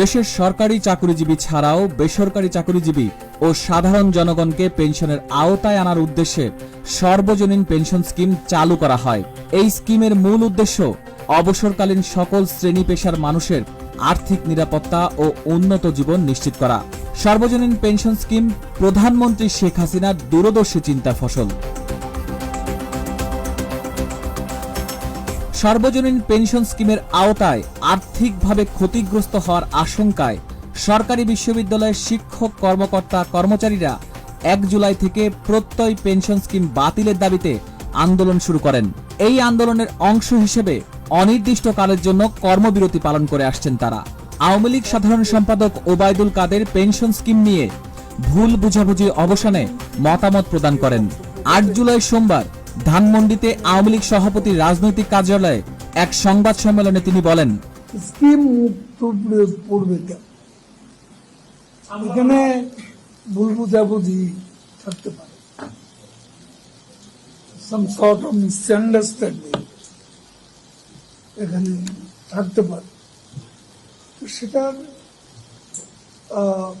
দেশের সরকারি চাকরিজীবী ছাড়াও বেসরকারি চাকরিজীবী ও সাধারণ জনগণকে পেনশনের আওতায় আনার উদ্দেশ্যে সর্বজনীন পেনশন স্কিম চালু করা হয়। এই স্কিমের মূল উদ্দেশ্য অবসরকালীন সকল শ্রেণি পেশার মানুষের আর্থিক নিরাপত্তা ও উন্নত জীবন নিশ্চিত করা। সর্বজনীন পেনশন স্কিম প্রধানমন্ত্রী শেখ হাসিনার দূরদর্শী চিন্তা ফসল। সর্বজনীন পেনশন স্কিমের আওতায় আর্থিকভাবে ক্ষতিগ্রস্ত হওয়ার আশঙ্কায় সরকারি বিশ্ববিদ্যালয়ের শিক্ষক কর্মকর্তা কর্মচারীরা এক জুলাই থেকে প্রত্যয় পেনশন স্কিম বাতিলের দাবিতে আন্দোলন শুরু করেন। এই আন্দোলনের অংশ হিসেবে অনির্দিষ্টকালের জন্য কর্মবিরতি পালন করে আসছেন তারা। আওয়ামী লীগ সাধারণ সম্পাদক ওবায়দুল কাদের পেনশন স্কিম নিয়ে ভুল বুঝাবুঝির অবসানে মতামত প্রদান করেন। আট জুলাই সোমবার ধানমন্ডিতে আওয়ামী লীগ সভাপতির রাজনৈতিক কার্যালয়ে এক সংবাদ সম্মেলনে তিনি বলেন স্কিম মুক্ত পড়বে এখানে ভুল বুঝাবুঝি থাকতে পারে? সাম সর্ট অফ মিসআন্ডারস্ট্যান্ডিং এখানে থাকতে পারে। আহ,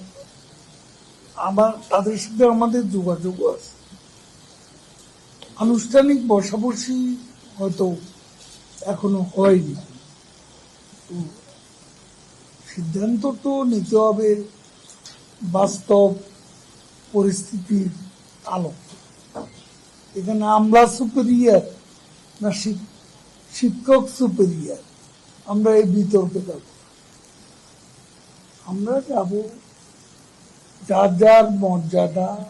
আমার তাদের সাথে আমাদের যোগাযোগ আছে। আনুষ্ঠানিক বসাবসি হয়তো এখনও হয়নি। সিদ্ধান্ত তো নিতে হবে বাস্তব পরিস্থিতির আলোকে এখানে আমরা সুপেরিয়ার না শিক- শিক্ষক সুপেরিয়ার। আমরা এই বিতর্কে যাব। আমরা যাব যার যার মর্যাদা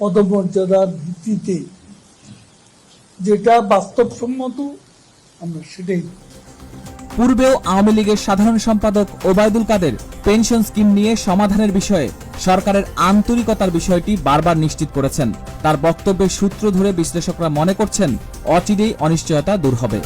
পদমর্যাদার ভিত্তিতে যেটা বাস্তবসম্মত, আমরা সেটাই পূর্বেও আওয়ামী লীগের সাধারণ সম্পাদক ওবায়দুল কাদের পেনশন স্কিম নিয়ে সমাধানের বিষয়ে সরকারের আন্তরিকতার বিষয়টি বারবার নিশ্চিত করেছেন। তার বক্তব্যের সূত্র ধরে বিশ্লেষকরা মনে করছেন, অচিরেই অনিশ্চয়তা দূর হবে।